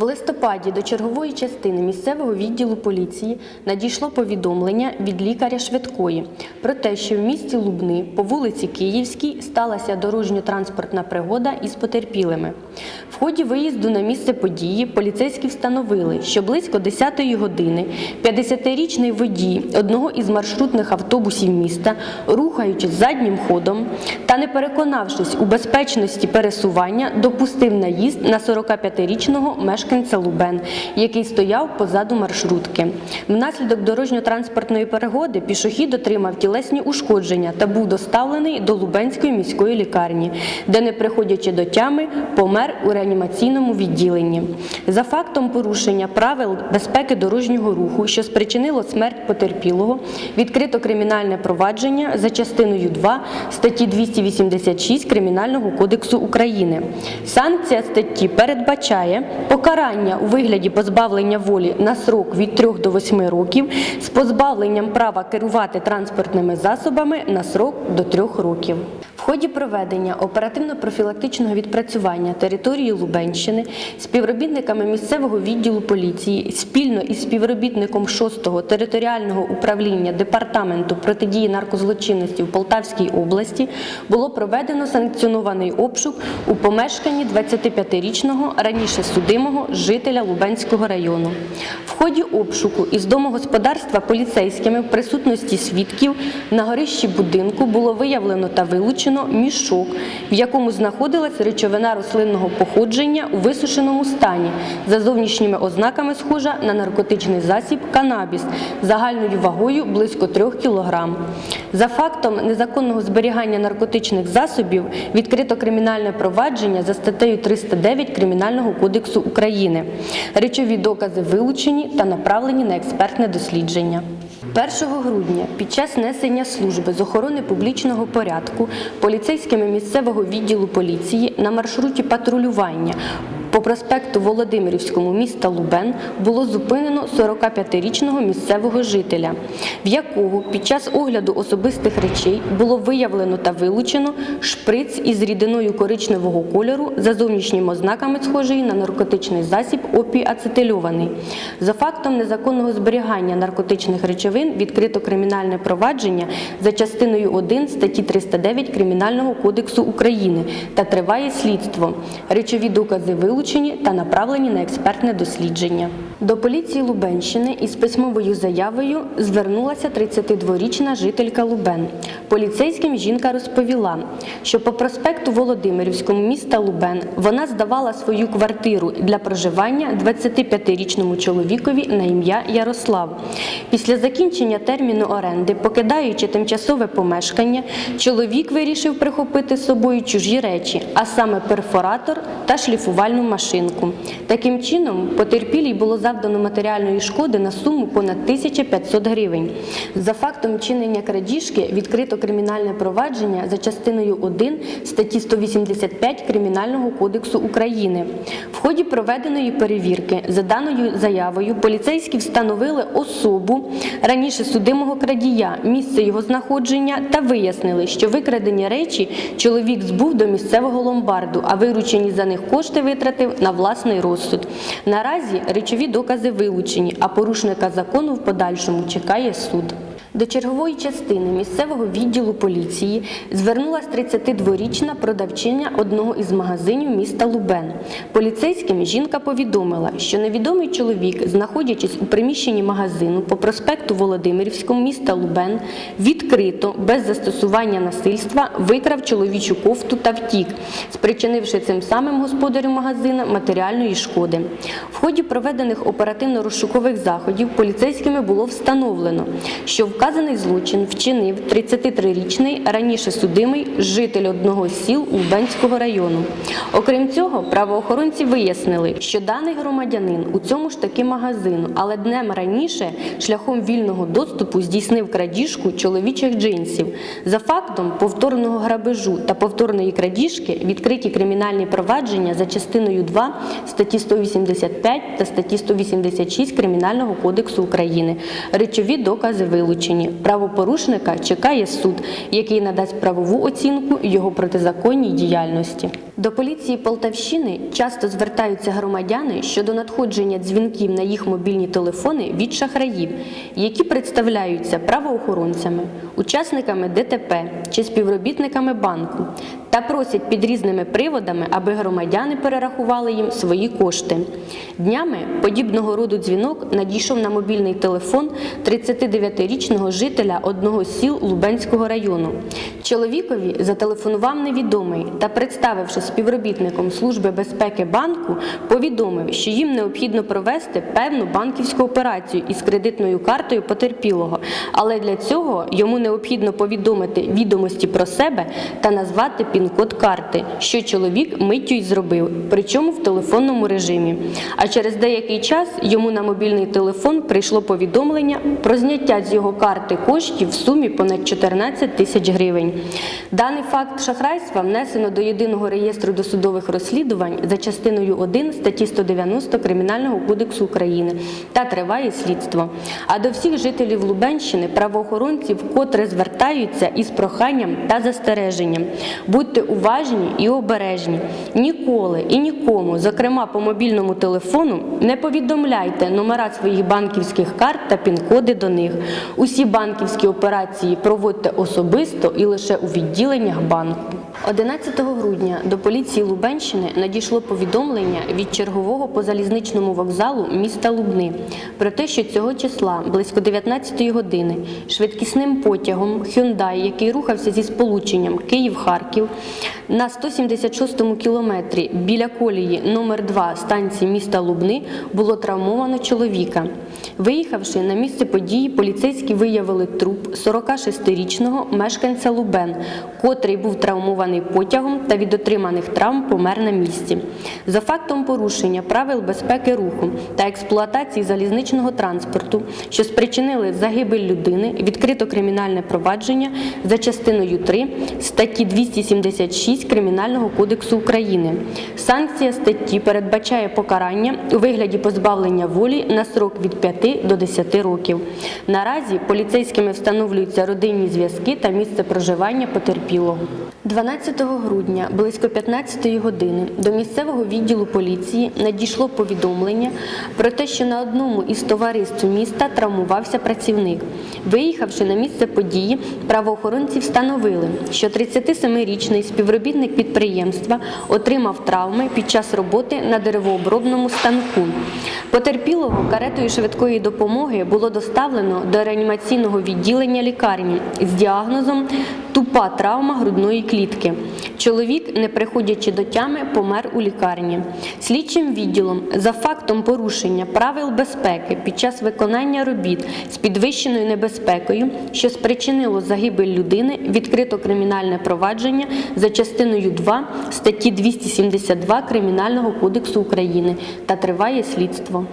В листопаді до чергової частини місцевого відділу поліції надійшло повідомлення від лікаря швидкої про те, що в місті Лубни по вулиці Київській сталася дорожньо-транспортна пригода із потерпілими. Ході виїзду на місце події поліцейські встановили, що близько 10-ї години 50-річний водій одного із маршрутних автобусів міста, рухаючись заднім ходом та не переконавшись у безпечності пересування, допустив наїзд на 45-річного мешканця Лубен, який стояв позаду маршрутки. Внаслідок дорожньо-транспортної перегоди пішохід отримав тілесні ушкодження та був доставлений до Лубенської міської лікарні, де, не приходячи до тями, помер у реанімаційному відділенні. За фактом порушення правил безпеки дорожнього руху, що спричинило смерть потерпілого, відкрито кримінальне провадження за частиною 2 статті 286 Кримінального кодексу України. Санкція статті передбачає покарання у вигляді позбавлення волі на срок від 3 до 8 років з позбавленням права керувати транспортними засобами на срок до 3 років. В ході проведення оперативно-профілактичного відпрацювання території Лубенщини співробітниками місцевого відділу поліції спільно із співробітником 6-го територіального управління департаменту протидії наркозлочинності в Полтавській області було проведено санкціонований обшук у помешканні 25-річного раніше судимого жителя Лубенського району. В ході обшуку із домогосподарства поліцейськими в присутності свідків на горищі будинку було виявлено та вилучено мішок, в якому знаходилась речовина рослинного походження у висушеному стані, за зовнішніми ознаками схожа на наркотичний засіб канабіс загальною вагою близько 3 кг. За фактом незаконного зберігання наркотичних засобів відкрито кримінальне провадження за статтею 309 Кримінального кодексу України. Речові докази вилучені та направлені на експертне дослідження. 1 грудня під час несення служби з охорони публічного порядку поліцейськими місцевого відділу поліції на маршруті патрулювання по проспекту Володимирівському міста Лубен було зупинено 45-річного місцевого жителя, в якого під час огляду особистих речей було виявлено та вилучено шприц із рідиною коричневого кольору за зовнішніми ознаками схожий на наркотичний засіб опій ацетильований. За фактом незаконного зберігання наркотичних речовин відкрито кримінальне провадження за частиною 1 статті 309 Кримінального кодексу України та триває слідство. Речові докази вилучені та направлені на експертне дослідження. До поліції Лубенщини із письмовою заявою звернулася 32-річна жителька Лубен. Поліцейським жінка розповіла, що по проспекту Володимирівському міста Лубен вона здавала свою квартиру для проживання 25-річному чоловікові на ім'я Ярослав. Після закінчення терміну оренди, покидаючи тимчасове помешкання, чоловік вирішив прихопити з собою чужі речі, а саме перфоратор та шліфувальну машинку. Таким чином, потерпілій було завдано матеріальної шкоди на суму понад 1500 гривень. За фактом чинення крадіжки відкрито кримінальне провадження за частиною 1 статті 185 Кримінального кодексу України. В ході проведеної перевірки за даною заявою поліцейські встановили особу раніше судимого крадія, місце його знаходження та вияснили, що викрадені речі чоловік збув до місцевого ломбарду, а виручені за них кошти витратив на власний розсуд. Наразі речові докази вилучені, а порушника закону в подальшому чекає суд. До чергової частини місцевого відділу поліції звернулась 32-річна продавчиня одного із магазинів міста Лубен. Поліцейським жінка повідомила, що невідомий чоловік, знаходячись у приміщенні магазину по проспекту Володимирівському міста Лубен, відкрито, без застосування насильства, викрав чоловічу кофту та втік, спричинивши цим самим господарю магазина матеріальної шкоди. В ході проведених оперативно-розшукових заходів поліцейськими було встановлено, що вказаний злочин вчинив 33-річний раніше судимий житель одного з сіл Лубенського району. Окрім цього, правоохоронці вияснили, що даний громадянин у цьому ж таки магазину, але днем раніше шляхом вільного доступу здійснив крадіжку чоловічих джинсів. За фактом повторного грабежу та повторної крадіжки відкриті кримінальні провадження за частиною 2 статті 185 та статті 186 Кримінального кодексу України. Речові докази вилучені. Злочині. Правопорушника чекає суд, який надасть правову оцінку його протизаконній діяльності. До поліції Полтавщини часто звертаються громадяни щодо надходження дзвінків на їх мобільні телефони від шахраїв, які представляються правоохоронцями, учасниками ДТП чи співробітниками банку та просять під різними приводами, аби громадяни перерахували їм свої кошти. Днями подібного роду дзвінок надійшов на мобільний телефон 39-річного жителя одного з сіл Лубенського району. Чоловікові зателефонував невідомий та, представивши співробітником Служби безпеки банку, повідомив, що їм необхідно провести певну банківську операцію із кредитною картою потерпілого, але для цього йому необхідно повідомити відомості про себе та назвати пін-код карти, що чоловік миттю й зробив, причому в телефонному режимі. А через деякий час йому на мобільний телефон прийшло повідомлення про зняття з його карти коштів в сумі понад 14 тисяч гривень. Даний факт шахрайства внесено до єдиного реєстру досудових розслідувань за частиною 1 статті 190 Кримінального кодексу України та триває слідство. А до всіх жителів Лубенщини правоохоронці вкотре звертаються із проханням та застереженням. Будьте уважні і обережні. Ніколи і нікому, зокрема по мобільному телефону, не повідомляйте номера своїх банківських карт та пін-коди до них. Усі банківські операції проводьте особисто і лише у відділеннях банку. 11 грудня до поліції Лубенщини надійшло повідомлення від чергового по залізничному вокзалу міста Лубни про те, що цього числа близько 19 години швидкісним потягом Hyundai, який рухався зі сполученням Київ-Харків на 176-му кілометрі біля колії номер 2 станції міста Лубни було травмовано чоловіка. Виїхавши на місце події, поліцейські виявили труп 46-річного мешканця Лубен, котрий був травмований потягом та від отриманих травм помер на місці. За фактом порушення правил безпеки руху та експлуатації залізничного транспорту, що спричинили загибель людини, відкрито кримінальне провадження за частиною 3 статті 276 Кримінального кодексу України. Санкція статті передбачає покарання у вигляді позбавлення волі на срок від 5 до 10 років. Наразі поліцейськими встановлюються родинні зв'язки та місце проживання потерпілого. 12 грудня близько 15 години до місцевого відділу поліції надійшло повідомлення про те, що на одному із товариств міста травмувався працівник. Виїхавши на місце події, правоохоронці встановили, що 37-річний співробітник підприємства отримав травми під час роботи на деревообробному станку. Потерпілого каретою швидкої допомоги було доставлено до реанімаційного відділення лікарні з діагнозом тупа травма грудної клітки. Чоловік, не приходячи до тями, помер у лікарні. Слідчим відділом за фактом порушення правил безпеки під час виконання робіт з підвищеною небезпекою, що спричинило загибель людини, відкрито кримінальне провадження за частиною 2 статті 272 Кримінального кодексу України та триває слідство.